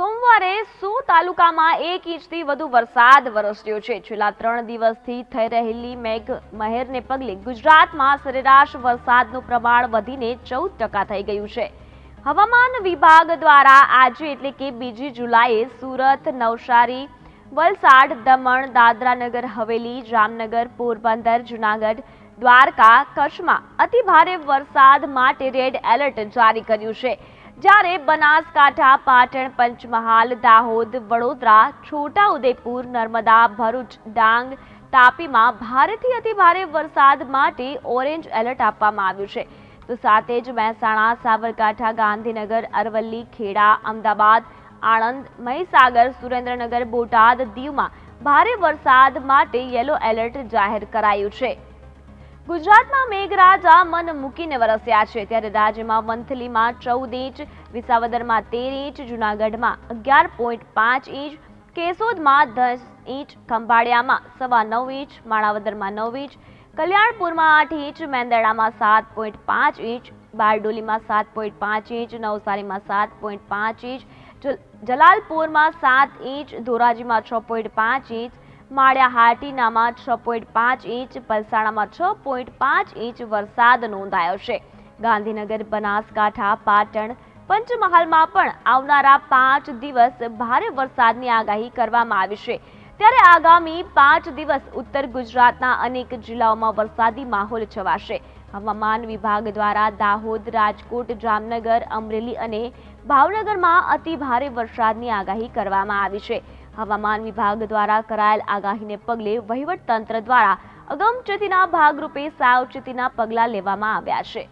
સોમવારે સુ તાલુકામાં એક ઇંચથી વધુ વરસાદ વરસ્યો છે. છેલ્લા ત્રણ દિવસથી થઈ રહેલી મેઘ મહેરને પગલે ગુજરાતમાં સરેરાશ વરસાદનું પ્રમાણ વધીને ચૌદ ટકા થઈ ગયું છે. હવામાન વિભાગ દ્વારા આજે એટલે કે બીજી જુલાઈએ સુરત, નવસારી, વલસાડ, દમણ, દાદરાનગર, હવેલી, જામનગર, પોરબંદર, જુનાગઢ, દ્વારકા, કચ્છમાં અતિભારે વરસાદ માટે રેડ એલર્ટ જારી કર્યું છે. જ્યારે બનાસકાંઠા, પાટણ, પંચમહાલ, દાહોદ, વડોદરા, છોટાઉદેપુર, નર્મદા, ભરૂચ, ડાંગ, તાપીમાં ભારેથી અતિભારે વરસાદ માટે ઓરેન્જ એલર્ટ આપવામાં આવ્યું છે. તો સાથે જ મહેસાણા, સાબરકાંઠા, ગાંધીનગર, અરવલ્લી, ખેડા, અમદાવાદ, આણંદ, મહીસાગર, સુરેન્દ્રનગર, બોટાદ, દીવમાં ભારે વરસાદ માટે યલો એલર્ટ જાહેર કરાયું છે. ગુજરાતમાં મેઘરાજા મન મૂકીને વરસ્યા છે ત્યારે રાજ્યમાં વંથલીમાં ચૌદ ઇંચ, વિસાવદરમાં તેર ઇંચ, જૂનાગઢમાં અગિયાર પોઈન્ટ પાંચ ઇંચ, કેશોદમાં દસ ઇંચ, ખંભાળિયામાં સવા નવ ઇંચ, માણાવદરમાં નવ ઇંચ, કલ્યાણપુરમાં આઠ ઇંચ મેંદરડામાં સાત પોઈન્ટ પાંચ ઇંચ, બારડોલીમાં સાત પોઈન્ટ પાંચ ઇંચ, નવસારીમાં સાત પોઈન્ટ પાંચ ઇંચ જલાલપુરમાં સાત ઇંચ, ધોરાજીમાં છ પોઈન્ટ પાંચ ઇંચ માળિયા હાટીનામાં છ પોઈન્ટ પાંચ ઇંચ, પલસાણામાં છ પોઈન્ટ પાંચ ઇંચ વરસાદ નોંધાયો છે. ગાંધીનગર, બનાસકાંઠા, પાટણ પંચમહાલમાં પણ આવનારા પાંચ દિવસ ભારે વરસાદની આગાહી કરવામાં આવી છે. ત્યારે આગામી પાંચ દિવસ ઉત્તર ગુજરાતના અનેક જિલ્લાઓમાં વરસાદી માહોલ છવાશે. હવામાન વિભાગ દ્વારા દાહોદ, રાજકોટ, જામનગર, અમરેલી અને ભાવનગરમાં અતિ ભારે વરસાદની આગાહી કરવામાં આવી છે. હવામાન વિભાગ દ્વારા કરાયેલ આગાહીને પગલે વહીવટ તંત્ર દ્વારા અગમચેતીના ભાગરૂપે સાવચેતીના પગલાં લેવામાં આવ્યા છે.